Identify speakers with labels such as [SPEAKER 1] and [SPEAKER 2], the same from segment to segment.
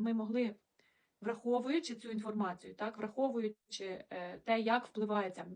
[SPEAKER 1] ми могли, враховуючи цю інформацію, так, враховуючи е, те, як впливає ця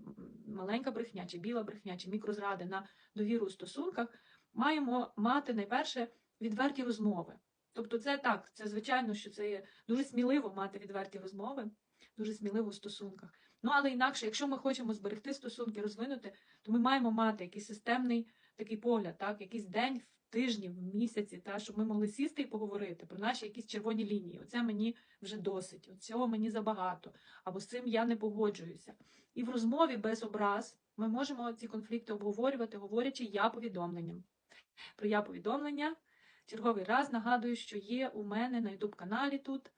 [SPEAKER 1] маленька брехня, чи біла брехня, чи мікрозради на довіру у стосунках, маємо мати найперше відверті розмови. Тобто, це так, це звичайно, що це є дуже сміливо мати відверті розмови, дуже сміливо в стосунках. Ну але інакше, якщо ми хочемо зберегти стосунки, розвинути, то ми маємо мати якийсь системний такий погляд, так, якийсь день в тижні, в місяці, та, щоб ми могли сісти і поговорити про наші якісь червоні лінії. Оце мені вже досить, цього мені забагато, або з цим я не погоджуюся. І в розмові без образ ми можемо ці конфлікти обговорювати, говорячи я повідомленням. Про я повідомлення. Черговий раз нагадую, що є у мене на youtube каналі тут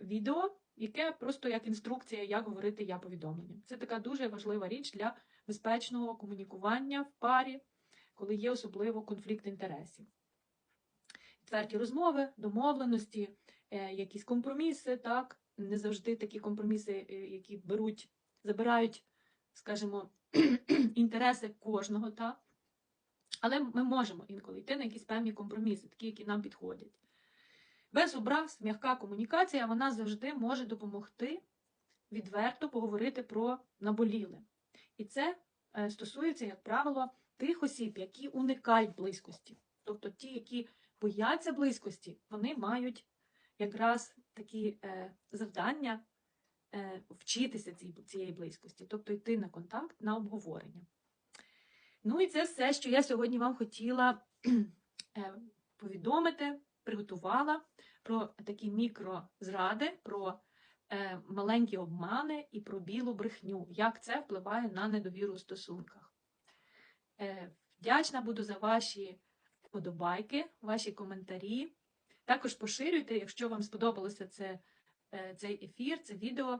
[SPEAKER 1] відео, яке просто як інструкція, як говорити я повідомленням. Це така дуже важлива річ для безпечного комунікування в парі, коли є особливо конфлікт інтересів. Відверті розмови, домовленості, е, якісь компроміси, так, не завжди такі компроміси, е, які беруть, забирають, скажімо, інтереси кожного, так. Але ми можемо інколи йти на якісь певні компроміси, такі, які нам підходять. Без образ, м'яка комунікація, вона завжди може допомогти відверто поговорити про наболіле. І це е, стосується, як правило, тих осіб, які уникають близькості. Тобто ті, які бояться близькості, вони мають якраз такі е, завдання е, вчитися цієї близькості, тобто йти на контакт, на обговорення. Ну і це все, що я сьогодні вам хотіла повідомити, приготувала про такі мікрозради, про е, маленькі обмани і про білу брехню, як це впливає на недовіру у стосунках. Е, Вдячна буду за ваші вподобайки, ваші коментарі. Також поширюйте, якщо вам сподобалося це, е, цей ефір, це відео.